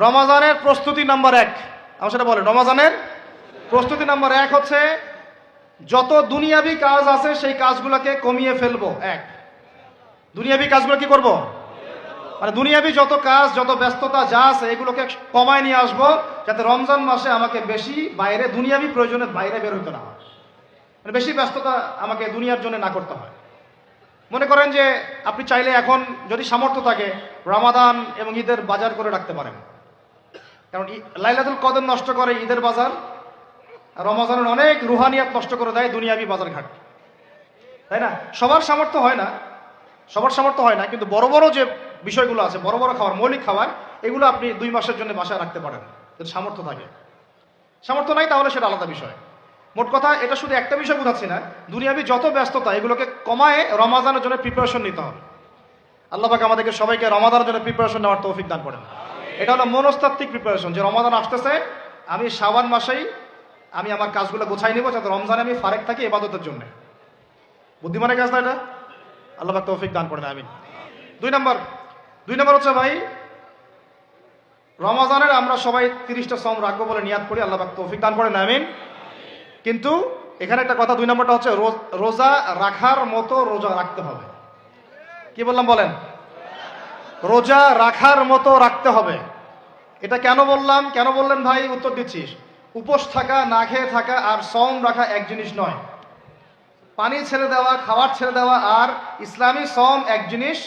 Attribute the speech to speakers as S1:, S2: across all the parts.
S1: রমাজানের প্রস্তুতি নাম্বার এক। আমার সেটা বলেন, রমাজানের প্রস্তুতি নাম্বার এক হচ্ছে, যত দুনিয়াবি কাজ আছে, সেই কাজগুলোকে কমিয়ে ফেলব। এক। দুনিয়াবি কাজগুলো কি করব? মানে দুনিয়াবি যত কাজ, যত ব্যস্ততা যা আছে, এগুলোকে কমায় নিয়ে আসব, যাতে রমজান মাসে আমাকে বেশি বাইরে, দুনিয়াবি প্রয়োজনে বাইরে বের হইতে না হয়। মানে বেশি ব্যস্ততা আমাকে দুনিয়ার জন্য না করতে হয়। মনে করেন যে, আপনি চাইলে এখন যদি সামর্থ্য থাকে, রামাদান এবং ঈদের বাজার করে রাখতে পারেন। কারণ লাইলাতুল কদর নষ্ট করে ঈদের বাজার রমজানের অনেক রুহানিয়াত নষ্ট করে দেয় দুনিয়াবি বাজার ঘাট। তাই না? সবার সামর্থ্য হয় না, সবার সামর্থ্য হয় না, কিন্তু বড় বড় যে বিষয়গুলো আছে, বড় বড় খাবার, মৌলিক খাবার, এগুলো আপনি দুই মাসের জন্য বাসায় রাখতে পারেন, যদি সামর্থ্য থাকে। সামর্থ্য নাই তাহলে সেটা আলাদা বিষয়। মোট কথা, এটা শুধু একটা বিষয় বোঝাচ্ছি না, দুনিয়াবি যত ব্যস্ততা, এগুলোকে কমায় রমাজানের জন্য প্রিপারেশন নিতে হবে। আল্লাহ পাক আমাদেরকে সবাইকে রমাদানের জন্য প্রিপারেশন নেওয়ার তৌফিক দান করেন। এটা হলো মনস্তাত্ত্বিক প্রিপারেশন যে রমাদান আসতেছে, আমি শাবান মাসেই আমি আমার কাজগুলো গোছাই নিব যাতে রমজানে আমি ফারেক থাকি এবাদতের জন্য। বুদ্ধিমানের কাজ না এটা? আল্লাহ তৌফিক দান করেন আমিন। দুই নম্বর দুই নম্বর হচ্ছে ভাই রমাজানের আমরা সবাই তিরিশটা সম রাখব বলে নিয়াদ করি, আল্লাহ তৌফিক দান করেন, আমিন। কিন্তু এখানে একটা কথা, দুই নম্বরটা হচ্ছে রোজা রাখার মতো রোজা রাখতে হবে। কি বললাম বলেন? রোজা রাখার মতো রাখতে হবে। এটা কেন বললাম? কেন বললেন ভাই? উত্তর দিচ্ছিস উপোস থাকা, না খেয়ে থাকা আর সম রাখা এক জিনিস নয়। পানি ছেড়ে দেওয়া, খাবার ছেড়ে দেওয়া আর ইসলামী সম এক জিনিস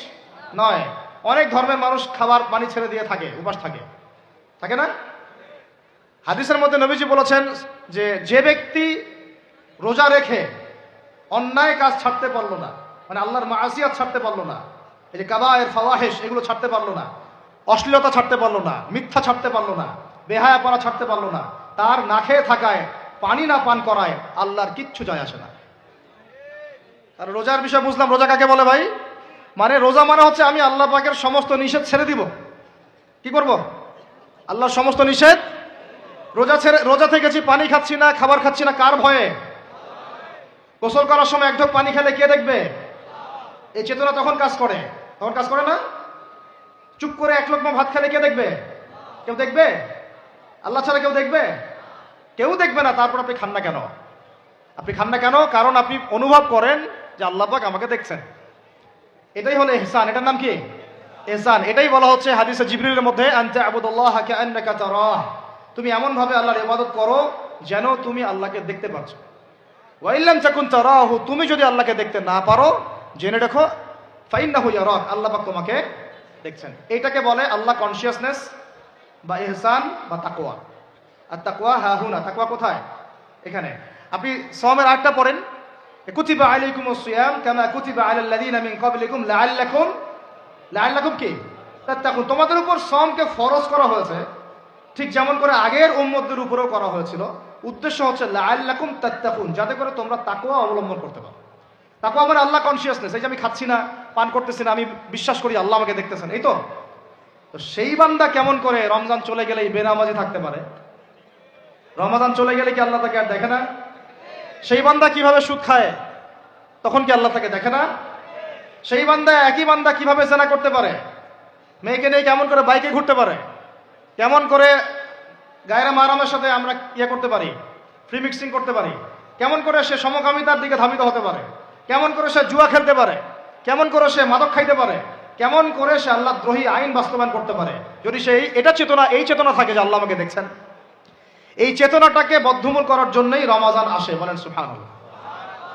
S1: নয়। অনেক ধর্মের মানুষ খাবার, পানি ছেড়ে দিয়ে থাকে, উপাস থাকে। থাকে না? হাদিসের মধ্যে নবীজি বলেছেন যে যে ব্যক্তি রোজা রেখে অন্যায় কাজ ছাড়তে পারল না মানে আল্লাহর মাসিয়াত ছাড়তে পারল না, এই যে কাবায়ের ফাওয়াহেশ, এগুলো ছাড়তে পারল না অশ্লীলতা ছাড়তে পারল না, মিথ্যা ছাড়তে পারল না বেহায়াপনা ছাড়তে পারল না, তার না খেয়ে থাকায়, পানি না পান করায় আল্লাহর কিচ্ছু যায় আসে না। আর রোজার বিষয় বুঝলাম, রোজা কাকে বলে ভাই? মানে রোজা মানে হচ্ছে আমি আল্লাহ পাকের সমস্ত নিষেধ ছেড়ে দিব। কি করব? আল্লাহর সমস্ত নিষেধ? রোজা ছেড়ে, রোজা থেকেছি পানি খাচ্ছি না, খাবার খাচ্ছি না, কার ভয়ে? গোসল করার সময় এক ঢোক পানি খেলে কে দেখবে? এই চেতনা তখন কাজ করে। তখন কাজ করে না? চুপ করে এক লোকমা ভাত খেলে কে দেখবে? কেউ দেখবে? আল্লাহ ছাড়া কেউ দেখবে? কেউ দেখবে না, তারপর আপনি খান না কেন? আপনি খান না কেন? কারণ আপনি অনুভব করেন যে আল্লাহ পাক আমাকে দেখছেন। এটাই হলো এহসান। এটার নাম কি? এহসান। এটাই বলা হচ্ছে হাদিসে জিবরিলের মধ্যে আনতে আবুদুল্লাহ তুমি এমন ভাবে আল্লাহর ইবাদত করো যেন তুমি আল্লাহকে দেখতে পাচ্ছ। ওয়াইল্লাম চাকুন তারাহু। তুমি যদি আল্লাহকে দেখতে না পারো, জেনে রাখো ফাইন্নাহু ইয়ারাক। আল্লাহ পাক তোমাকে দেখছেন? এটাকে বলে আল্লাহ কনসিয়াসনেস বা এহসান বা তাকওয়া। আর তাকওয়া হা হুনা তাকওয়া কোথায়? এখানে। আপনি সমের আটটা পড়েন। কুতিবা আলাইকুম সিয়াম কামা কুতিবা আলাল লাযিনা মিন ক্বাবলিকুম লাআল্লাকুম লাআল্লাকুম কি? তাত্তাকুন। তোমাদের উপর সমকে ফরজ করা হয়েছে। ঠিক যেমন করে আগের উম্মতদের উপরেও করা হয়েছিল। উদ্দেশ্য হচ্ছে লাআল্লাকুম তাত্তাকুন। যাতে করে তোমরা তাকওয়া অবলম্বন করতে পারো। তাকওয়া আমার আল্লাহ কনসিয়াসনেস এই যে আমি খাচ্ছি না, পান করতেছি না, আমি বিশ্বাস করি আল্লাহ আমাকে দেখতেছেন, এই তো? তো সেই বান্দা কেমন করে রমজান চলে গেলেই বেনামাজি থাকতে পারে? রমাদান চলে গেলে কি আল্লাহ তাকে আর দেখে না? সেই বান্দা কীভাবে সুদ খায়, তখন কি আল্লাহ তাকে দেখে না? সেই বান্দা একই বান্দা কীভাবে জেনা করতে পারে? মেয়েকে নিয়ে কেমন করে বাইকে ঘুরতে পারে? কেমন করে গায়রা মারামের সাথে আমরা ইয়ে করতে পারি ফ্রি মিক্সিং করতে পারি? কেমন করে সে সমকামিতার দিকে ধাবিত হতে পারে? কেমন করে সে জুয়া খেলতে পারে? কেমন করে সে মাদক খাইতে পারে? কেমন করে সে আল্লাহ দ্রোহী আইন বাস্তবায়ন করতে পারে? যদি সেই এটা চেতনা, এই চেতনা থাকে যে আল্লাহ আমাকে দেখছেন। এই চেতনাটাকে বদ্ধমূল করার জন্যই রমাজান আসে, বলেন সুফান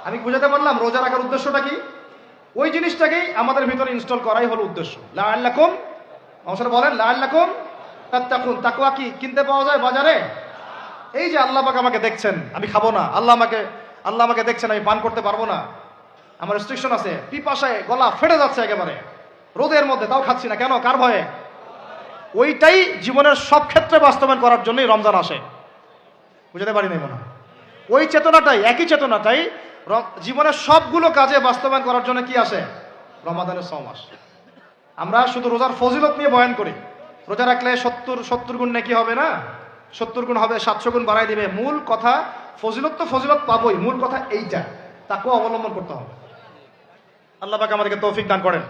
S1: আমি বুঝাতে পারলাম রোজা রাখার উদ্দেশ্যটা কি? ওই জিনিসটাকেই আমাদের ভিতরে ইনস্টল করাই হলো উদ্দেশ্য। লাল্লাকুম আমার সাথে বলেন লাল্লাকুম তাত্তাকুন। তাকুয়া কি? কিনতে পাওয়া যায় বাজারে? এই যে আল্লাহ আমাকে দেখছেন, আমি খাব না। আল্লাহ আমাকে আল্লাহ আমাকে দেখছেন, আমি পান করতে পারব না। আমার রেস্ট্রিকশন আছে। পিপাসায় গলা ফেটে যাচ্ছে একেবারে। রোদের মধ্যে তাও খাচ্ছি না। কেন? কার ভয়ে? ওইটাই জীবনের সব ক্ষেত্রে বাস্তবায়ন করার জন্যই রমজান আসে। বুঝতে পারি নাই মনে। ওই চেতনাটাই, একই চেতনাটাই জীবনের সবগুলো কাজে বাস্তবায়ন করার জন্য কি আসে? রমাদানের ছ মাস আমরা শুধু রোজার ফজিলত নিয়ে বয়ান করি। রোজা রাখলে সত্তর সত্তর গুণ নাকি হবে না? সত্তর গুণ হবে, সাতশো গুণ বাড়াই দিবে। মূল কথা, ফজিলত তো ফজিলত পাবোই। মূল কথা এইটা। তাকেও অবলম্বন করতে হবে। আল্লাহ পাক আমাদেরকে তৌফিক দান করেন।